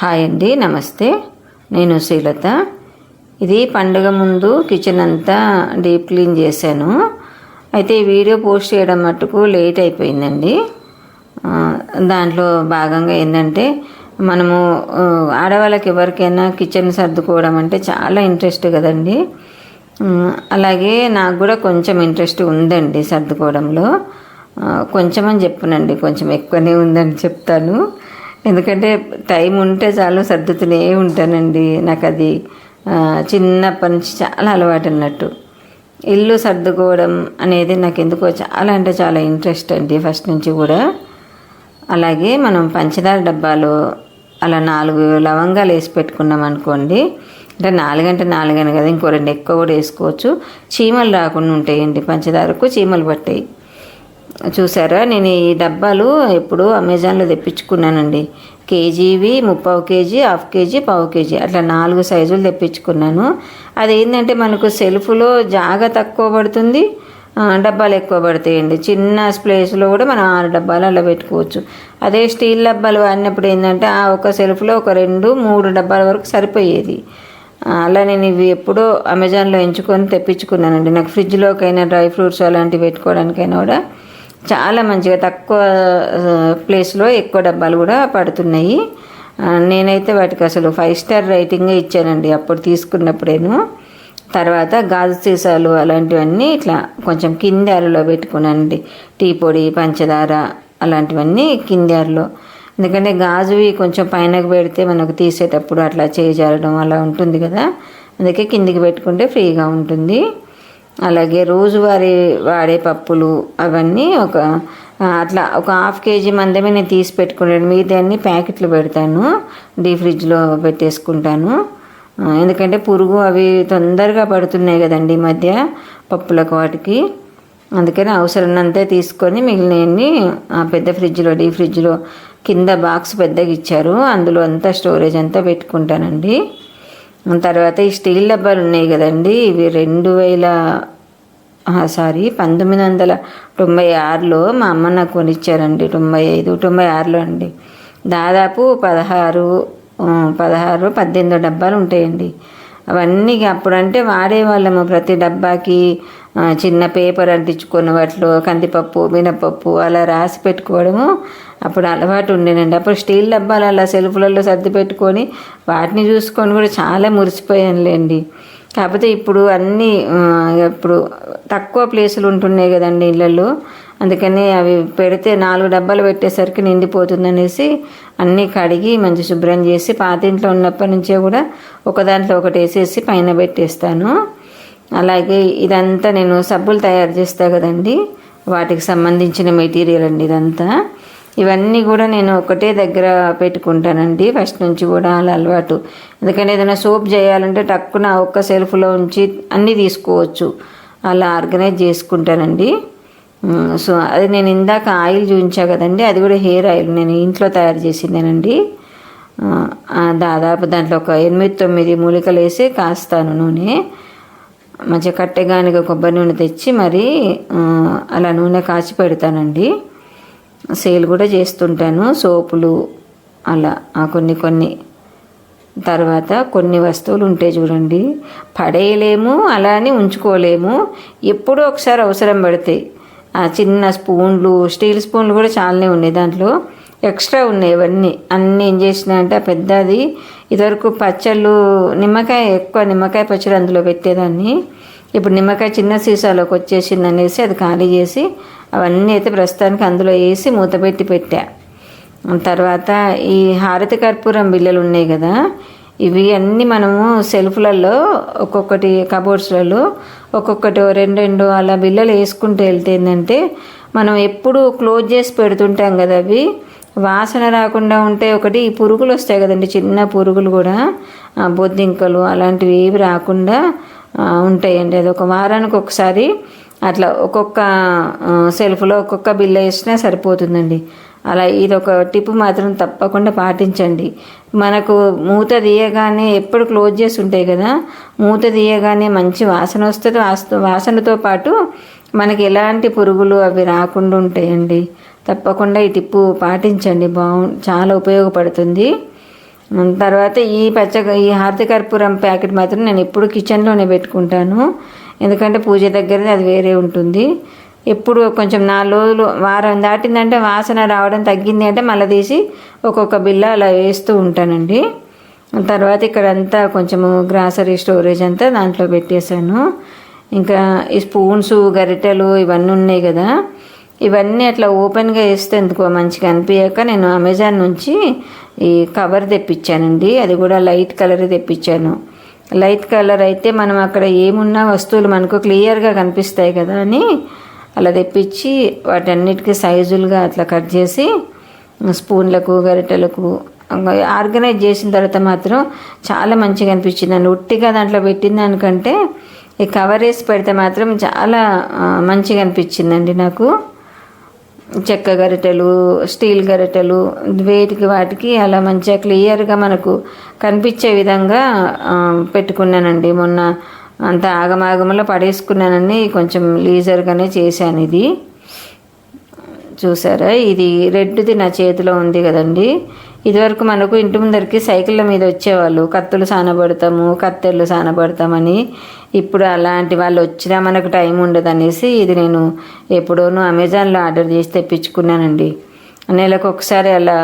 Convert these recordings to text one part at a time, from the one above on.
Hi అండి నమస్తే. నేను శ్రీలత. ఇది పండుగ ముందు కిచెన్ అంతా డీప్ క్లీన్ చేశాను. అయితే వీడియో పోస్ట్ చేయడం మట్టుకు లేట్ అయిపోయిందండి. దాంట్లో భాగంగా ఏంటంటే మనము ఆడవాళ్ళకి ఎవరికైనా కిచెన్ సర్దుకోవడం అంటే చాలా ఇంట్రెస్ట్ కదండి. అలాగే నాకు కూడా కొంచెం ఇంట్రెస్ట్ ఉందండి సర్దుకోవడంలో. కొంచెం అని చెప్పనండి కొంచెం ఎక్కువనే ఉందని చెప్తాను. ఎందుకంటే టైం ఉంటే చాలు సర్దుతూనే ఉంటానండి. నాకు అది చిన్నప్పటి నుంచి చాలా అలవాటు అన్నట్టు ఇల్లు సర్దుకోవడం అనేది నాకు ఎందుకో చాలా అంటే చాలా ఇంట్రెస్ట్ అండి ఫస్ట్ నుంచి కూడా. అలాగే మనం పంచదార డబ్బాలో అలా నాలుగు లవంగాలు వేసి పెట్టుకున్నాం అనుకోండి. అంటే నాలుగంటే నాలుగని కదా ఇంకో రెండు ఎక్కువ కూడా వేసుకోవచ్చు. చీమలు రాకుండా ఉంటాయండి పంచదారకు చీమలు పట్టాయి. చూసారా? నేను ఈ డబ్బాలు ఎప్పుడు అమెజాన్లో తెప్పించుకున్నానండి. కేజీవి ముప్పావు కేజీ హాఫ్ కేజీ పావు కేజీ అట్లా నాలుగు సైజులు తెప్పించుకున్నాను. అదేంటంటే మనకు సెల్ఫ్లో జాగా తక్కువ పడుతుంది. డబ్బాలు ఎక్కువ పడతాయండి. చిన్న ప్లేస్లో కూడా మనం ఆరు డబ్బాలు అలా పెట్టుకోవచ్చు. అదే స్టీల్ డబ్బాలు వాడినప్పుడు ఏంటంటే ఆ ఒక సెల్ఫ్లో ఒక రెండు మూడు డబ్బాల వరకు సరిపోయేది. అలా నేను ఇవి ఎప్పుడో అమెజాన్లో ఎంచుకొని తెప్పించుకున్నానండి. నాకు ఫ్రిడ్జ్లోకైనా డ్రై ఫ్రూట్స్ అలాంటివి పెట్టుకోవడానికైనా కూడా చాలా మంచిగా తక్కువ ప్లేస్లో ఎక్కువ డబ్బాలు కూడా పడుతున్నాయి. నేనైతే వాటికి అసలు ఫైవ్ స్టార్ రైటింగ్ ఇచ్చానండి. అప్పుడు తీసుకున్నప్పుడేను. తర్వాత గాజు సీసాలు అలాంటివన్నీ ఇట్లా కొంచెం కింది అరలో పెట్టుకున్నానండి. టీ పొడి పంచదార అలాంటివన్నీ కింది అరలో. ఎందుకంటే గాజువి కొంచెం పైనకు పెడితే మనకు తీసేటప్పుడు అట్లా చేజారడం అలా ఉంటుంది కదా. అందుకే కిందికి పెట్టుకుంటే ఫ్రీగా ఉంటుంది. అలాగే రోజువారీ వాడే పప్పులు అవన్నీ ఒక అట్లా ఒక హాఫ్ కేజీ మందమే నేను తీసి పెట్టుకున్నాను. మిగతాన్ని ప్యాకెట్లు పెడతాను. డీ ఫ్రిడ్జ్లో పెట్టేసుకుంటాను. ఎందుకంటే పురుగు అవి తొందరగా పడుతున్నాయి కదండి ఈ మధ్య పప్పులకు వాటికి. అందుకని అవసరమైనంతే తీసుకొని మిగిలినవన్నీ ఆ పెద్ద ఫ్రిడ్జ్లో డీ ఫ్రిడ్జ్లో కింద బాక్స్ పెద్దగా ఇచ్చారు. అందులో అంతా స్టోరేజ్ అంతా పెట్టుకుంటానండి. తర్వాత ఈ స్టీల్ డబ్బాలు ఉన్నాయి కదండి. ఇవి రెండు వేల సారీ పంతొమ్మిది వందల తొంభై ఆరులో మా అమ్మ నాకు కొనిచ్చారండి. తొంభై ఐదు తొంభై ఆరులో అండి. దాదాపు పదహారు పదహారు పద్దెనిమిది డబ్బాలు ఉంటాయండి. అవన్నీ అప్పుడంటే వాడేవాళ్ళము ప్రతి డబ్బాకి చిన్న పేపర్ అంటించుకున్న వాటిలో కందిపప్పు మినపప్పు అలా రాసి పెట్టుకోవడము. అప్పుడు అలవాటు ఉండేనండి. అప్పుడు స్టీల్ డబ్బాలు అలా సెల్ఫ్లలో సర్ది పెట్టుకొని వాటిని చూసుకొని కూడా చాలా మురిసిపోయానులేండి. కాకపోతే ఇప్పుడు అన్నీ ఇప్పుడు తక్కువ ప్లేసులు ఉంటున్నాయి కదండి ఇళ్ళల్లో. అందుకని అవి పెడితే నాలుగు డబ్బాలు పెట్టేసరికి నిండిపోతుందనేసి అన్నీ కడిగి మంచి శుభ్రం చేసి పాత ఇంట్లో ఉన్నప్పటి నుంచే కూడా ఒక దాంట్లో ఒకటి వేసేసి పైన పెట్టేస్తాను. అలాగే ఇదంతా నేను సబ్బులు తయారు చేస్తా కదండి. వాటికి సంబంధించిన మెటీరియల్ అండి ఇదంతా. ఇవన్నీ కూడా నేను ఒకటే దగ్గర పెట్టుకుంటానండి. ఫస్ట్ నుంచి కూడా అలా అలవాటు. ఎందుకంటే ఏదైనా సోప్ చేయాలంటే టక్కున ఒక్క సెల్ఫ్లో ఉంచి అన్నీ తీసుకోవచ్చు. అలా ఆర్గనైజ్ చేసుకుంటానండి. సో అది నేను ఇందాక ఆయిల్ చూపించా కదండి. అది కూడా హెయిర్ ఆయిల్. నేను ఇంట్లో తయారు చేసిందేనండి. దాదాపు దాంట్లో ఒక ఎనిమిది తొమ్మిది మూలికలు వేసి కాస్తాను నూనె. మంచిగా కట్టెగానిగా కొబ్బరి నూనె తెచ్చి మరి అలా నూనె కాచి పెడతానండి. సేల్ కూడా చేస్తుంటాను సోపులు అలా కొన్ని కొన్ని. తర్వాత కొన్ని వస్తువులు ఉంటాయి చూడండి. పడేయలేము అలానే ఉంచుకోలేము. ఎప్పుడో ఒకసారి అవసరం పడతాయి ఆ చిన్న స్పూన్లు స్టీల్ స్పూన్లు కూడా చాలానే ఉన్నాయి దాంట్లో. ఎక్స్ట్రా ఉన్నాయి ఇవన్నీ. అన్నీ ఏం చేసిన అంటే పెద్దది ఇదివరకు పచ్చళ్ళు నిమ్మకాయ ఎక్కువ నిమ్మకాయ పచ్చడి అందులో పెట్టేదాన్ని. ఇప్పుడు నిమ్మకాయ చిన్న సీసాలోకి వచ్చేసింది అనేసి అది ఖాళీ చేసి అవన్నీ అయితే ప్రస్తుతానికి అందులో వేసి మూత పెట్టి పెట్టా. తర్వాత ఈ హారతి కర్పూరం బిళ్ళలు ఉన్నాయి కదా ఇవి అన్నీ మనము సెల్ఫ్లలో ఒక్కొక్కటి కబోర్డ్స్లలో ఒక్కొక్కటి రెండు రెండు అలా బిళ్ళలు వేసుకుంటూ వెళ్తే ఏంటంటే మనం ఎప్పుడు క్లోజ్ చేసి పెడుతుంటాం కదా అవి. వాసన రాకుండా ఉంటే ఒకటి ఈ పురుగులు వస్తాయి కదండి చిన్న పురుగులు కూడా. బొద్దింకలు అలాంటివి ఏవి రాకుండా ఉంటాయండి. అది ఒక వారానికి ఒకసారి అట్లా ఒక్కొక్క సెల్ఫ్లో ఒక్కొక్క బిల్ వేసినా సరిపోతుందండి. అలా ఇది ఒక టిప్ మాత్రం తప్పకుండా పాటించండి. మనకు మూత తీయగానే ఎప్పుడు క్లోజ్ చేసి ఉంటాయి కదా మూత తీయగానే మంచి వాసన వస్తుంది. వాస- వాసనతో పాటు మనకి ఎలాంటి పురుగులు అవి రాకుండా ఉంటాయండి. తప్పకుండా ఈ టిప్పు పాటించండి. బాగు చాలా ఉపయోగపడుతుంది. తర్వాత ఈ పచ్చ ఈ హారతి కర్పూరం ప్యాకెట్ మాత్రం నేను ఎప్పుడు కిచెన్లోనే పెట్టుకుంటాను. ఎందుకంటే పూజ దగ్గరనే అది వేరే ఉంటుంది. ఎప్పుడు కొంచెం నాలుగు రోజులు వారం దాటిందంటే వాసన రావడం తగ్గింది అంటే మళ్ళీ తీసి ఒక్కొక్క బిల్ల అలా వేస్తూ ఉంటానండి. తర్వాత ఇక్కడ అంతా కొంచెము గ్రాసరీ స్టోరేజ్ అంతా దాంట్లో పెట్టేశాను. ఇంకా ఈ స్పూన్స్ గరిటెలు ఇవన్నీ ఉన్నాయి కదా. ఇవన్నీ అట్లా ఓపెన్గా వేస్తే ఎందుకో మంచిగా అనిపించాక నేను అమెజాన్ నుంచి ఈ కవర్ తెప్పించానండి. అది కూడా లైట్ కలర్ తెప్పించాను. లైట్ కలర్ అయితే మనం అక్కడ ఏమున్నా వస్తువులు మనకు క్లియర్గా కనిపిస్తాయి కదా అని అలా తెప్పించి వాటన్నిటికీ సైజులుగా అట్లా కట్ చేసి స్పూన్లకు గరిటెలకు ఆర్గనైజ్ చేసిన తర్వాత మాత్రం చాలా మంచిగా అనిపించింది. అండి ఉట్టిగా దాంట్లో పెట్టిన దానికంటే ఈ కవర్ వేసి పెడితే మాత్రం చాలా మంచిగా అనిపించిందండి నాకు. చెక్క గరిటెలు స్టీల్ గరిటెలు వేటికి వాటికి అలా మంచిగా క్లియర్గా మనకు కనిపించే విధంగా పెట్టుకున్నానండి. మొన్న అంత ఆగమాగంలో పడేసుకున్నానని కొంచెం లీజర్గానే చేశాను ఇది. చూసారా? ఇది రెడ్ది నా చేతిలో ఉంది కదండి. ఇదివరకు మనకు ఇంటి ముందరికి సైకిళ్ళ మీద వచ్చేవాళ్ళు. కత్తులు సానబడతాము కత్తెర్లు సానబడతామని. ఇప్పుడు అలాంటి వాళ్ళు వచ్చినా మనకు టైం ఉండదు అనేసి ఇది నేను ఎప్పుడోనూ అమెజాన్లో ఆర్డర్ చేసి తెప్పించుకున్నానండి. నెలకు ఒకసారి అలా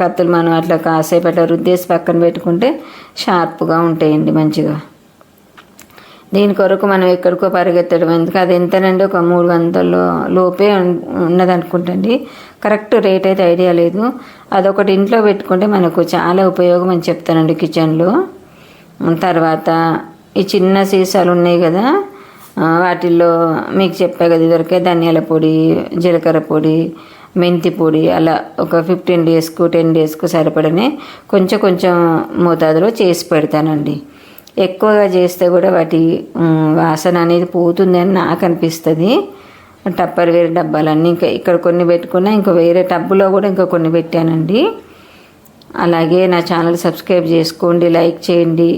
కత్తులు మనం అట్లా కాసేపు అట్లా రుద్దేసి పక్కన పెట్టుకుంటే షార్ప్గా ఉంటాయండి మంచిగా. దీని కొరకు మనం ఎక్కడికో పరిగెత్తడం. ఎందుకు? అది ఎంతనండి? ఒక మూడు వందల లోపే ఉన్- ఉన్నది అనుకుంటండి కరెక్ట్ రేట్ అయితే ఐడియా లేదు. అదొకటి ఇంట్లో పెట్టుకుంటే మనకు చాలా ఉపయోగం అని చెప్తానండి కిచెన్లో. తర్వాత ఈ చిన్న సీసాలు ఉన్నాయి కదా వాటిల్లో మీకు చెప్పే కదా ఇదివరకే ధనియాల పొడి జీలకర్ర పొడి మెంతి పొడి అలా ఒక ఫిఫ్టీన్ డేస్కు టెన్ డేస్కు సరిపడనే కొంచెం కొంచెం మోతాదులో చేసి పెడతానండి. ఎక్కువగా చేస్తే కూడా వాటి వాసన అనేది పోతుంది అని నాకు అనిపిస్తుంది. టప్పర్ వేరే డబ్బాలన్నీ ఇంకా ఇక్కడ కొన్ని పెట్టుకున్నా ఇంకా వేరే టబ్బులో కూడా ఇంకా కొన్ని పెట్టానండి. అలాగే నా ఛానల్ సబ్స్క్రైబ్ చేసుకోండి లైక్ చేయండి.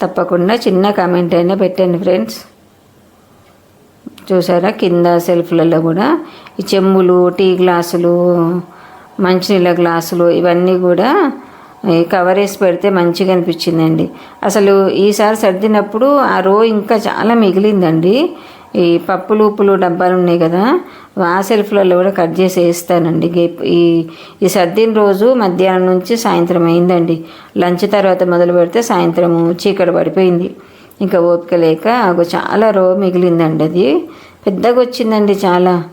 తప్పకుండా చిన్న కామెంట్ అయినా పెట్టండి ఫ్రెండ్స్. చూసారా? కింద సెల్ఫ్లలో కూడా ఈ చెంబులు టీ గ్లాసులు మంచినీళ్ళ గ్లాసులు ఇవన్నీ కూడా కవర్ వేసి పెడితే మంచిగా అనిపించిందండి. అసలు ఈసారి సర్దినప్పుడు ఆ రో ఇంకా చాలా మిగిలిందండి. ఈ పప్పులు ఉప్పులు డబ్బాలు ఉన్నాయి కదా ఆ సెల్ఫ్లలో కూడా కట్ చేసి వేస్తానండి. ఈ ఈ సర్దిన రోజు మధ్యాహ్నం నుంచి సాయంత్రం అయిందండి. లంచ్ తర్వాత మొదలు పెడితే సాయంత్రము చీకటి పడిపోయింది. ఇంకా ఓపిక లేక చాలా రో మిగిలిందండి అది. పెద్దగా వచ్చిందండి చాలా.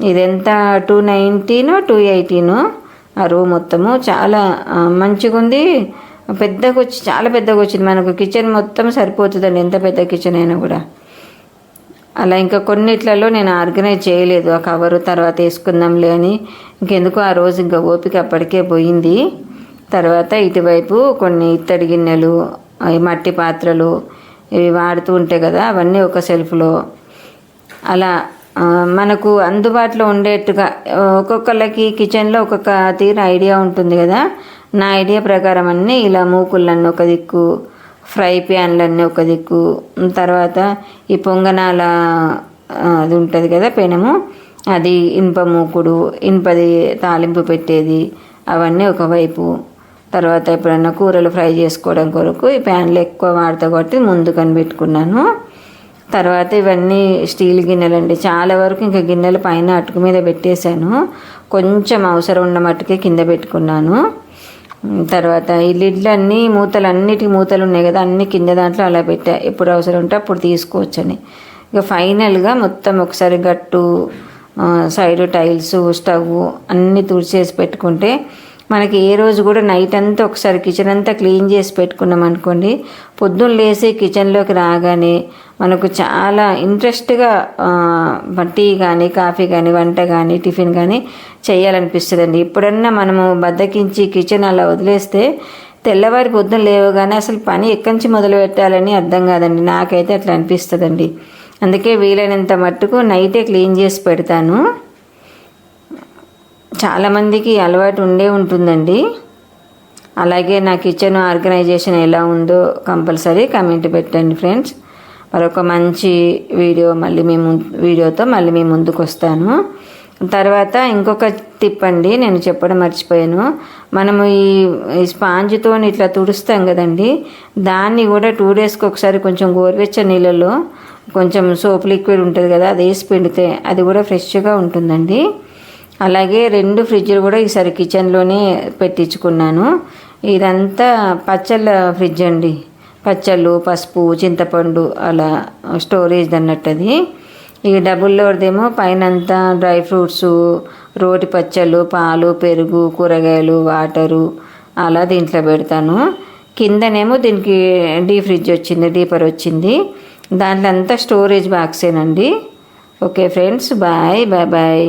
ఇదెంత? టూ నైంటీనో టూ ఎయిటీనో ఆ రూమ్ మొత్తము చాలా మంచిగా ఉంది పెద్దగా వచ్చి చాలా పెద్దగా వచ్చింది మనకు కిచెన్ మొత్తం సరిపోతుందండి. ఎంత పెద్ద కిచెన్ అయినా కూడా. అలా ఇంకా కొన్నిట్లలో నేను ఆర్గనైజ్ చేయలేదు. ఆ కవరు తర్వాత వేసుకుందాంలే అని. ఇంకెందుకు ఆ రోజు ఇంకా ఓపిక అప్పటికే పోయింది. తర్వాత ఇటువైపు కొన్ని ఇత్తడి గిన్నెలు మట్టి పాత్రలు ఇవి వాడుతూ ఉంటాయి కదా అవన్నీ ఒక సెల్ఫ్లో. అలా మనకు అందుబాటులో ఉండేట్టుగా ఒక్కొక్కళ్ళకి కిచెన్లో ఒక్కొక్క తీరు ఐడియా ఉంటుంది కదా. నా ఐడియా ప్రకారం అన్నీ ఇలా మూకుళ్ళన్నీ ఒక దిక్కు ఫ్రై ప్యాన్లన్నీ ఒక దిక్కు తర్వాత ఈ పొంగనాల అది ఉంటుంది కదా పెనము అది ఇనుప మూకుడు ఇనుపది తాలింపు పెట్టేది అవన్నీ ఒకవైపు తర్వాత ఎప్పుడన్నా కూరలు ఫ్రై చేసుకోవడం కొరకు ఈ ప్యాన్లు ఎక్కువ వాడతా కాబట్టి ముందు కనిపెట్టుకున్నాను తర్వాత ఇవన్నీ స్టీల్ గిన్నెలు అండి చాలా వరకు ఇంకా గిన్నెలు పైన అటుకు మీద పెట్టేశాను. కొంచెం అవసరం ఉన్న మట్టుకే కింద పెట్టుకున్నాను. తర్వాత ఈ లిడ్లు అన్నీ మూతలు అన్నిటి మూతలు ఉన్నాయి కదా అన్ని కింద దాంట్లో అలా పెట్టా. ఎప్పుడు అవసరం ఉంటే అప్పుడు తీసుకోవచ్చని. ఇక ఫైనల్గా మొత్తం ఒకసారి గట్టు సైడ్ టైల్స్ స్టవ్ అన్నీ తుడిచేసి పెట్టుకుంటే మనకి ఏ రోజు కూడా నైట్ అంతా ఒకసారి కిచెన్ అంతా క్లీన్ చేసి పెట్టుకున్నాం అనుకోండి పొద్దున్న లేసి కిచెన్లోకి రాగానే మనకు చాలా ఇంట్రెస్ట్గా టీ కానీ కాఫీ కానీ వంట కానీ టిఫిన్ కానీ చేయాలనిపిస్తుందండి. ఎప్పుడన్నా మనము బద్దకించి కిచెన్ అలా వదిలేస్తే తెల్లవారి పొద్దున లేవగానే అసలు పని ఎక్కడి నుంచి మొదలు పెట్టాలని అర్థం కాదండి. నాకైతే అట్లా అనిపిస్తుందండి. అందుకే వీలైనంత మట్టుకు నైటే క్లీన్ చేసి పెడతాను. చాలామందికి అలవాటు ఉండే ఉంటుందండి. అలాగే నా కిచెన్ ఆర్గనైజేషన్ ఎలా ఉందో కంపల్సరీ కమెంట్ పెట్టండి ఫ్రెండ్స్. మరొక మంచి వీడియో మళ్ళీ మేము వీడియోతో మళ్ళీ మీ ముందుకు వస్తాను. తర్వాత ఇంకొక టిప్ అండి నేను చెప్పడం మర్చిపోయాను. మనము ఈ ఈ స్పాంజ్తో ఇట్లా తుడుస్తాం కదండి దాన్ని కూడా టూ డేస్కి ఒకసారి కొంచెం గోరువెచ్చ నీళ్ళలో కొంచెం సోప్ లిక్విడ్ ఉంటుంది కదా అది వేసి పిండితే అది కూడా ఫ్రెష్గా ఉంటుందండి. అలాగే రెండు ఫ్రిడ్జ్లు కూడా ఈసారి కిచెన్లోనే పెట్టించుకున్నాను. ఇదంతా పచ్చళ్ళ ఫ్రిడ్జ్ అండి. పచ్చళ్ళు పసుపు చింతపండు అలా స్టోరేజ్ అన్నట్టు అది ఈ డబుల్ డోర్దేమో పైనంతా డ్రై ఫ్రూట్స్ రోటి పచ్చళ్ళు పాలు పెరుగు కూరగాయలు వాటరు అలా దీంట్లో పెడతాను. కిందనేమో దీనికి డీ ఫ్రిడ్జ్ వచ్చింది డీపర్ వచ్చింది. దాంట్లో అంతా storage బాక్సేనండి. Okay friends bye bye bye.